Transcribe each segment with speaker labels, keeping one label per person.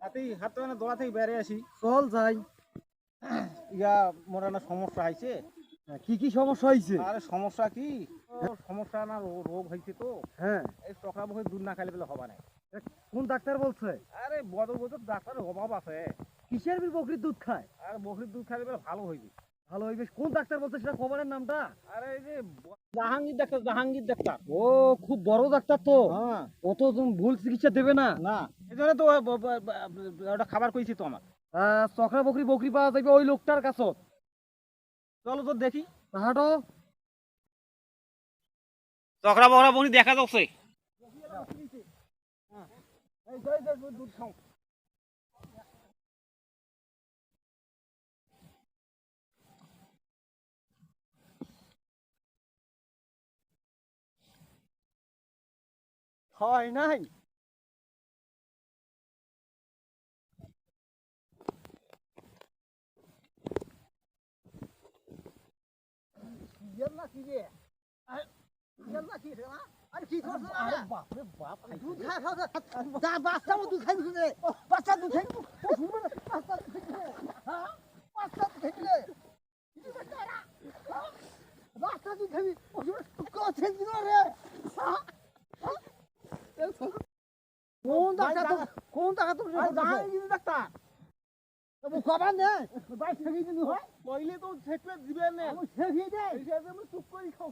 Speaker 1: হাত থেকে বেড়ে আসি।
Speaker 2: চল যাই।
Speaker 1: ইয়া মোর সমস্যা হয়েছে
Speaker 2: কি কি সমস্যা হয়েছে
Speaker 1: আরে সমস্যা কি? সমস্যা না রোগ হয়েছে তো।
Speaker 2: হ্যাঁ।
Speaker 1: এই টকা দুধ না খাইলে বলে হবে না
Speaker 2: কোন ডাক্তার বলছে?
Speaker 1: আরে বড় ডাক্তারের অভাব আছে।
Speaker 2: কিসের বি বকরির দুধ খায়?
Speaker 1: আর বকরির দুধ খাইলে বলে ভালো হইবে।
Speaker 2: ভালো হইবে। কোন ডাক্তার বলছে সেটা খবরের নামটা?
Speaker 1: আরে এই যে জাহাঙ্গীর ডাক্তার জাহাঙ্গীর ডাক্তার।
Speaker 2: ও খুব বড় ডাক্তার তো।
Speaker 1: হ্যাঁ।
Speaker 2: ও তো ভুল চিকিৎসা দেবে না।
Speaker 1: না। এই জন্য তো ওটা খাবার কইছি তো আমার।
Speaker 2: চকরা বকরি বকরি পাওয়া যাবে ওই লোকটার কাছে।
Speaker 1: চলো তো দেখি।
Speaker 2: হাঁটো
Speaker 1: চকরা বকরা বকরি দেখা যাচ্ছে। দুধ খাও।
Speaker 2: হয় নাই?
Speaker 3: বাচ্চা দুধ খাইবি রে। কোন ডাক্তার কোন ডাক্তার
Speaker 1: জাহাঙ্গীর ডাক্তার।
Speaker 3: ও খবর নে বাই ঠেকি দিলি হয়।
Speaker 1: কইলে তো সেটলে দিবেন না।
Speaker 3: আমি ঠেকি দে।
Speaker 1: এই আমি চুপ করে খাও।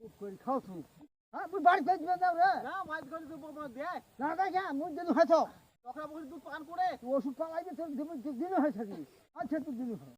Speaker 3: চুপ করে খাও তুমি। হ্যাঁ তুই বাড়ি ফেলে দিবে দাও রে
Speaker 1: না মাছ করে তো তোমার দেয়।
Speaker 3: না দেখে মুখ দিন হয়তো
Speaker 1: চকরা বকরি দুধ পান করে।
Speaker 3: ওষুধ দিয়ে তোর দিন হয়ে থাকবি আচ্ছা তুই দিন হয়।